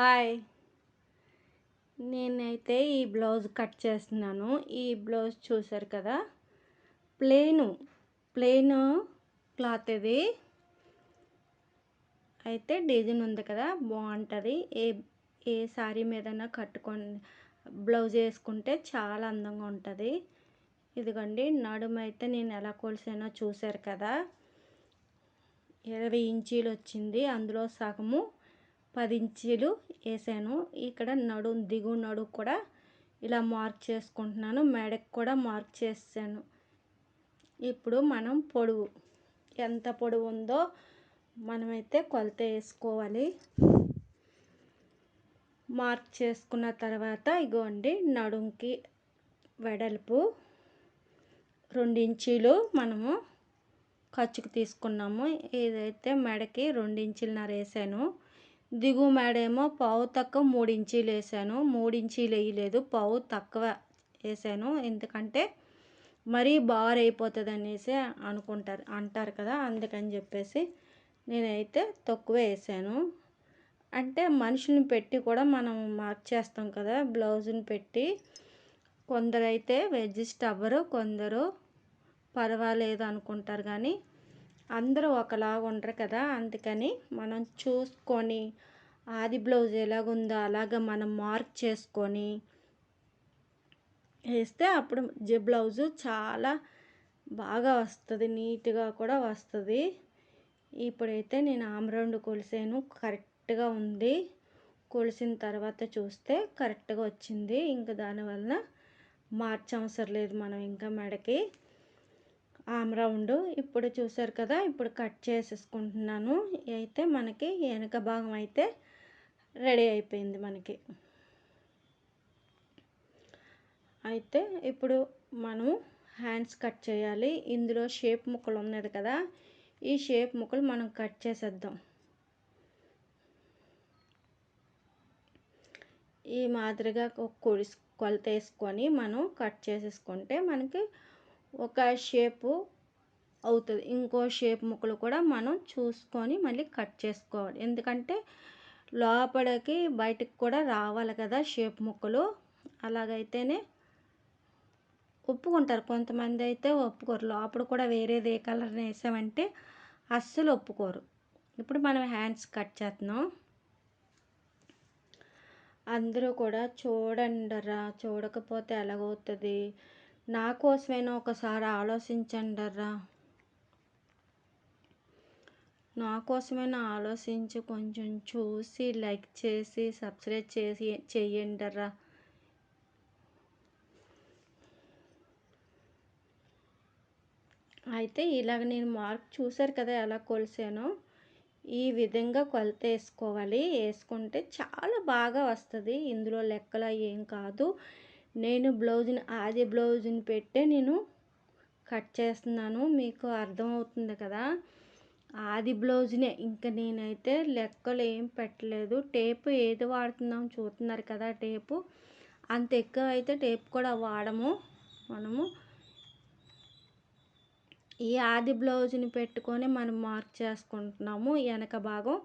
Hi. నేనైతే ఈ blouse cut చేస్తున్నాను. ఈ బ్లౌజ్ చూసారు కదా? ప్లెయిన్ ప్లెయిన్ క్లాత్ ఇది. అయితే డిజైన్ ఉంది కదా బాగుంటుంది. ఏ ఏ శారీ మీదైనా కట్టుకొని బ్లౌజ్ వేసుకుంటే చాలా అందంగా ఉంటుంది. ఇదిగోండి నడుము అయితే నేను ఎలా కొలిసానో చూసారు కదా? ఇరవై ఇంచీలు వచ్చింది. అందులో సగము పది ఇంచీలు వేసాను. ఇక్కడ నడు దిగు నడు కూడా ఇలా మార్క్ చేసుకుంటున్నాను. మెడకు కూడా మార్క్ చేసాను ఇప్పుడు మనం పొడవు. ఎంత పొడవు ఉందో మనమైతే కొలత వేసుకోవాలి. మార్క్ చేసుకున్న తర్వాత ఇగోండి నడుంకి వెడల్పు. రెండు ఇంచీలు మనము ఖర్చుకు తీసుకున్నాము. ఇదైతే మెడకి రెండు ఇంచులన్నర వేసాను. దిగు మేడేమో పావు తక్కువ మూడు ఇంచీలు వేసాను మూడు ఇంచీలు వేయలేదు పావు తక్కువ వేసాను ఎందుకంటే మరీ బార్ అయిపోతుంది అనేసి అనుకుంటారు అంటారు కదా అందుకని చెప్పేసి నేనైతే తక్కువ వేసాను అంటే మనుషుల్ని పెట్టి కూడా మనం మార్క్ చేస్తాం కదా బ్లౌజ్ని పెట్టి. కొందరైతే వెజ్ అవ్వరు కొందరు పర్వాలేదు అనుకుంటారు కానీ అందరూ ఒకలాగా ఉండరు కదా. అందుకని మనం చూసుకొని ఆది బ్లౌజ్ ఎలాగుందో అలాగ మనం మార్క్ చేసుకొని వేస్తే అప్పుడు బ్లౌజు చాలా బాగా వస్తుంది నీట్గా కూడా వస్తుంది. ఇప్పుడైతే నేను ఆమ్రౌండ్ కొలిసాను కరెక్ట్గా ఉంది. కొలిసిన తర్వాత చూస్తే కరెక్ట్గా వచ్చింది. ఇంకా దానివల్ల మార్చవసరం లేదు మనం ఇంకా మెడకి. ఆమ్ రౌండ్. ఇప్పుడు చూసారు కదా ఇప్పుడు కట్ చేసేసుకుంటున్నాను. అయితే మనకి వెనక భాగం అయితే రెడీ అయిపోయింది మనకి. అయితే ఇప్పుడు మనం హ్యాండ్స్ కట్ చేయాలి. ఇందులో షేప్ ముక్కలు ఉన్నది కదా ఈ షేప్ ముక్కలు మనం కట్ చేసేద్దాం. ఈ మాదిరిగా కొలిసి కొలత వేసుకొని మనం కట్ చేసేసుకుంటే మనకి ఒక షేపు అవుతుంది. ఇంకో షేప్ ముక్కలు కూడా మనం చూసుకొని మళ్ళీ కట్ చేసుకోవాలి. ఎందుకంటే లోపలికి బయటికి కూడా రావాలి కదా షేప్ ముక్కలు. అలాగైతేనే ఒప్పుకుంటారు. కొంతమంది అయితే ఒప్పుకోరు. లోపల కూడా వేరేది ఏ కలర్ వేసామంటే అస్సలు ఒప్పుకోరు. ఇప్పుడు మనం హ్యాండ్స్ కట్ చేస్తున్నాం. అందరూ కూడా చూడండిరా. చూడకపోతే ఎలాగవుతుంది? నా కోసమైనా ఒకసారి ఆలోచించండర్రా. నా కోసమైనా ఆలోచించి కొంచెం చూసి లైక్ చేసి సబ్స్క్రైబ్ చేసి చేయండర్రా అయితే ఇలాగ నేను మార్క్ చూసారు కదా ఎలా కొలిసానో ఈ విధంగా కొలత వేసుకోవాలి. వేసుకుంటే చాలా బాగా వస్తుంది. ఇందులో లెక్కల ఏం కాదు. నేను బ్లౌజ్ని ఆది బ్లౌజ్ని పెట్టే నేను కట్ చేస్తున్నాను. మీకు అర్థమవుతుంది కదా? ఆది బ్లౌజ్నే. ఇంకా నేనైతే లెక్కలు ఏం పెట్టలేదు. టేపు ఏది వాడుతున్నాం చూస్తున్నారు కదా టేపు. అంత ఎక్కువ అయితే టేప్ కూడా వాడము. మనము ఈ ఆది బ్లౌజ్ని పెట్టుకొని మనం మార్క్ చేసుకుంటున్నాము వెనక భాగం.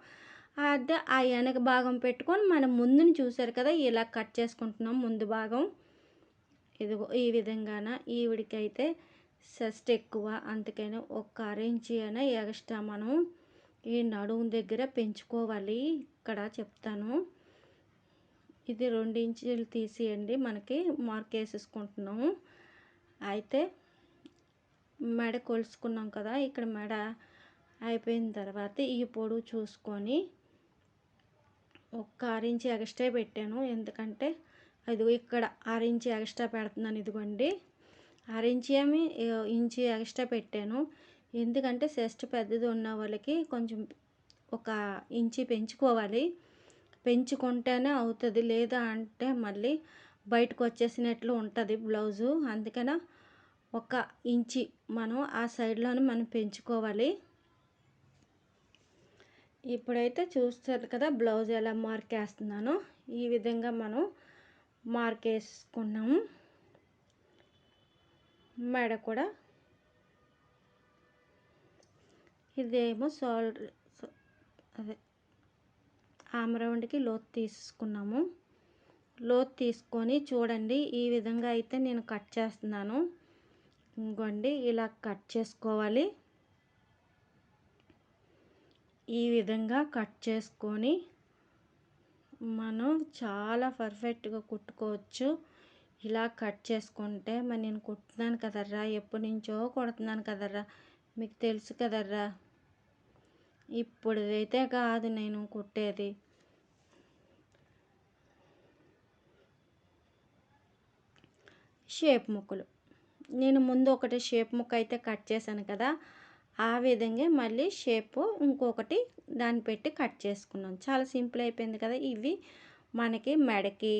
అదే ఆ వెనక భాగం పెట్టుకొని మనం ముందుని చూసారు కదా ఇలా కట్ చేసుకుంటున్నాం ముందు భాగం. ఇదిగో ఈ విధంగాన ఈవిడికైతే సెస్ట్ ఎక్కువ. అందుకని ఒక అరేంజ్ అయినా ఎక్స్ట్రా మనం ఈ నడుము దగ్గర పెంచుకోవాలి. ఇక్కడ చెప్తాను. ఇది రెండు ఇంచులు తీసేయండి. మనకి మార్క్ వేసేసుకుంటున్నాము అయితే మెడ కొలుసుకున్నాం కదా ఇక్కడ మెడ అయిపోయిన తర్వాత ఈ పొడవు చూసుకొని ఒక ఆరించి ఎక్స్ట్రా పెట్టాను. ఎందుకంటే అది ఇక్కడ ఆరించి ఎక్స్ట్రా పెడుతున్నాను ఇదిగోండి. ఆరించి ఏమి ఇంచి ఎక్స్ట్రా పెట్టాను. ఎందుకంటే సెస్ట్ పెద్దది ఉన్న వాళ్ళకి కొంచెం ఒక ఇంచి పెంచుకోవాలి. పెంచుకుంటేనే అవుతుంది లేదా అంటే మళ్ళీ బయటకు వచ్చేసినట్లు ఉంటుంది బ్లౌజు. అందుకనే ఒక ఇంచి మనం ఆ సైడ్లోనే మనం పెంచుకోవాలి. ఇప్పుడైతే చూస్తారు కదా బ్లౌజ్ ఎలా మార్క్ వేస్తున్నాను. ఈ విధంగా మనం మార్క్ వేసుకున్నాము మెడ కూడా ఇదేమో సాల్ అదే ఆమ్రౌండ్కి లోత్ లోతు తీసుకున్నాము. లోతు తీసుకొని చూడండి ఈ విధంగా అయితే నేను కట్ చేస్తున్నాను. ఇంకోండి ఇలా కట్ చేసుకోవాలి. ఈ విధంగా కట్ చేసుకొని మనం చాలా పర్ఫెక్ట్గా కుట్టుకోవచ్చు. ఇలా కట్ చేసుకుంటే మరి నేను కుట్టున్నాను కదర్రా ఎప్పటి నుంచో కుడుతున్నాను కదర్రా మీకు తెలుసు కదర్రా. ఇప్పుడైతే కాదు నేను కుట్టేది. షేప్ ముక్కలు. నేను ముందు ఒకటి షేప్ ముక్క అయితే కట్ చేశాను కదా ఆ విధంగా మళ్ళీ షేపు ఇంకొకటి దాన్ని పెట్టి కట్ చేసుకున్నాం. చాలా సింపుల్ అయిపోయింది కదా ఇవి. మనకి మెడకి